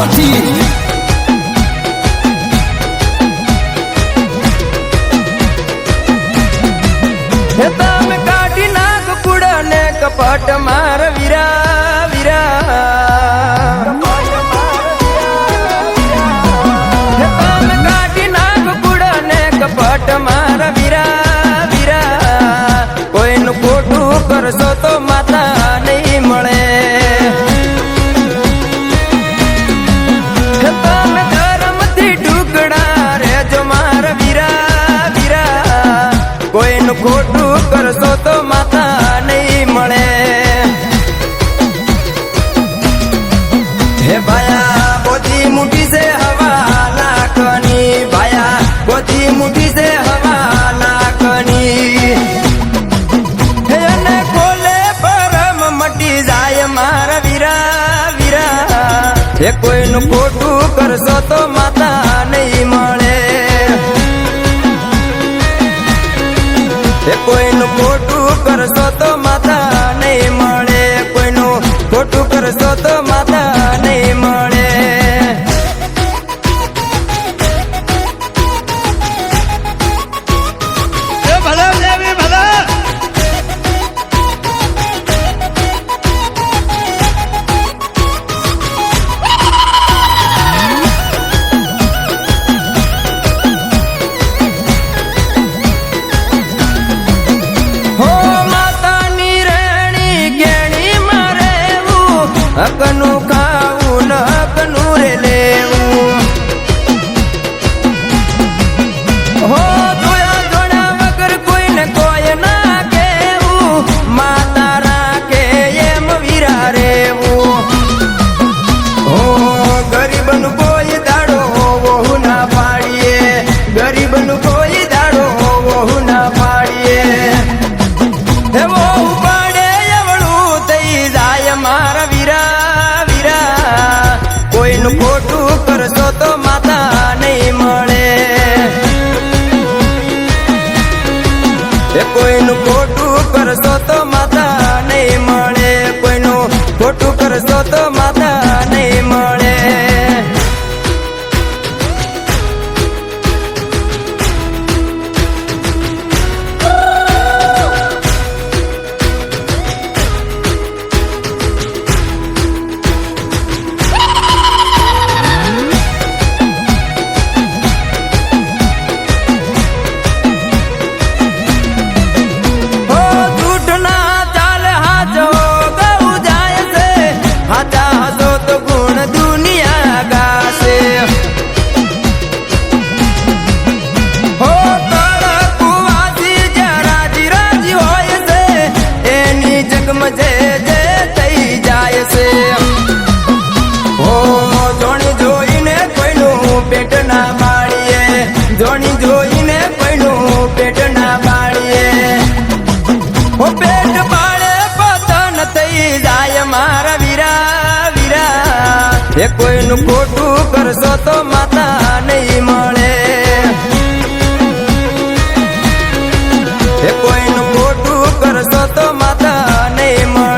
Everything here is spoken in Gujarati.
పార్వతి దామె కాటి నాకు కూడా నేక పాట మార విరా. విరా దామె కాటి నాకు కూడా నేక పాట మార విరా. విరా కోయిను కోటు કરసో હે કોઈનું ખોટું કરશો તો માતા નહીં મળે. એ કોઈનું ખોટું હકનું ખાવું ન હકનું રે વગર કોઈને કોઈ ના કેવું માતા રાખે એમ વીરા રેવું હો, ગરીબનું જે જે થઈ જાય છે. જોણી જોઈને કોઈનું પેટ ના બાળીએ જોણી જોઈને કોઈનું પેટ ના બાળીએ હો પેટ બાળે પતન થઈ જાય મારા વીરા વીરા. એ કોઈનું ખોટું કરશો તો માતા નહીં મળે. એ કોઈનું my